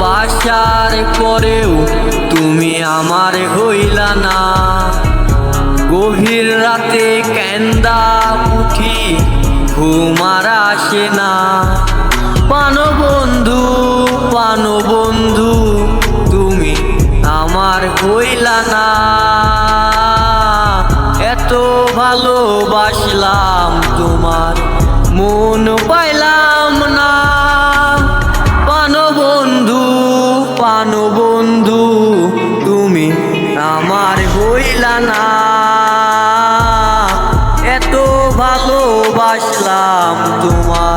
বাসার পরেও তুমি আমার হইলা না। গভীর রাতে কেন্দা উঠি ঘুমার আসে না। পানো বন্ধু পানো বন্ধু, তুমি আমার হইলা না। এত ভালোবাসলাম তোমার মন ভালোবাসলাম তোমার।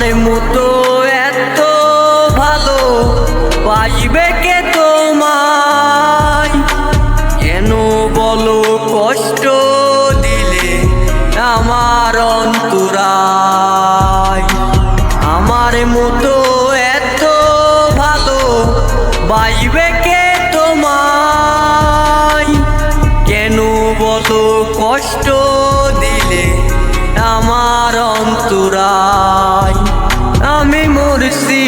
আমার মতো এত ভালো পাইবে কে তোমায়? কেন বলো কষ্ট দিলে আমার অন্তরায়? আমার মতো এত ভালো পাইবে কে তোমায়? কেন বলো কষ্ট দিলে আমার অন্তরায়? মরছি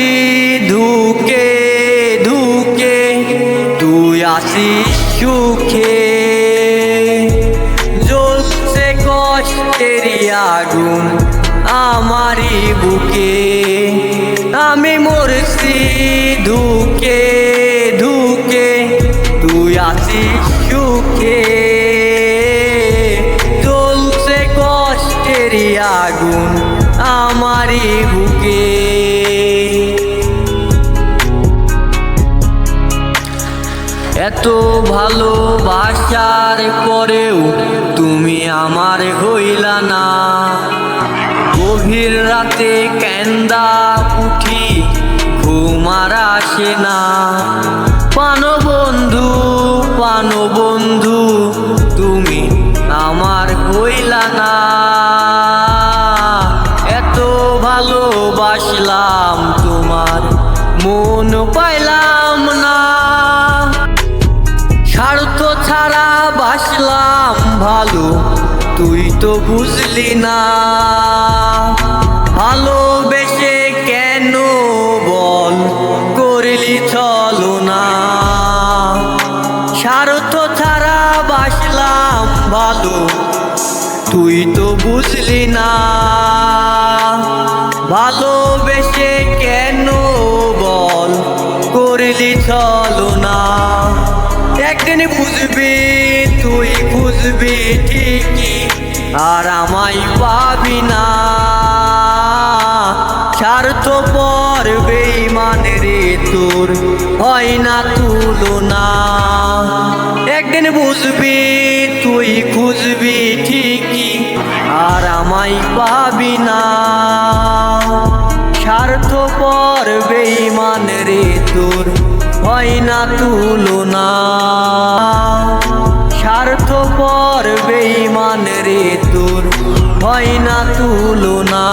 ধুকে ধুকে, তুই আসিস সুখে। জ্বলছে কষ্টেরই আগুন আমারই বুকে। আমি মরছি, ধুকে ধুকে, তুই আসিস সুখে। জ্বলছে কষ্টেরই আগুন আমারই বুকে এত ভালোবাসার পরেও তুমি আমার হইলা না। গভীর রাতে কেন্দা উঠি ঘুমার আসে না। পানো বন্ধু পানো বন্ধু তুই তো বুঝলি না। ভালোবেসে কেন বল করলি চলো না স্বার্থ ছাড়া বাসলাম ভালো, তুই তো বুঝলি না। ভালোবেসে কেন বল করলি চলো না একদিন বুঝবি বুঝবি ঠিকই, আর আমায় পাবি না। স্বার্থ পর বেইমান রে তোর হয় না তুলনা। একদিন বুঝবি, তুই খুঁজবি ঠিকই, আর আমায় পাবি না। স্বার্থ পর বেইমান রে তোর হয় না তুলনা। স্বার্থ পর বেইমান রে তোর হয় না তুলনা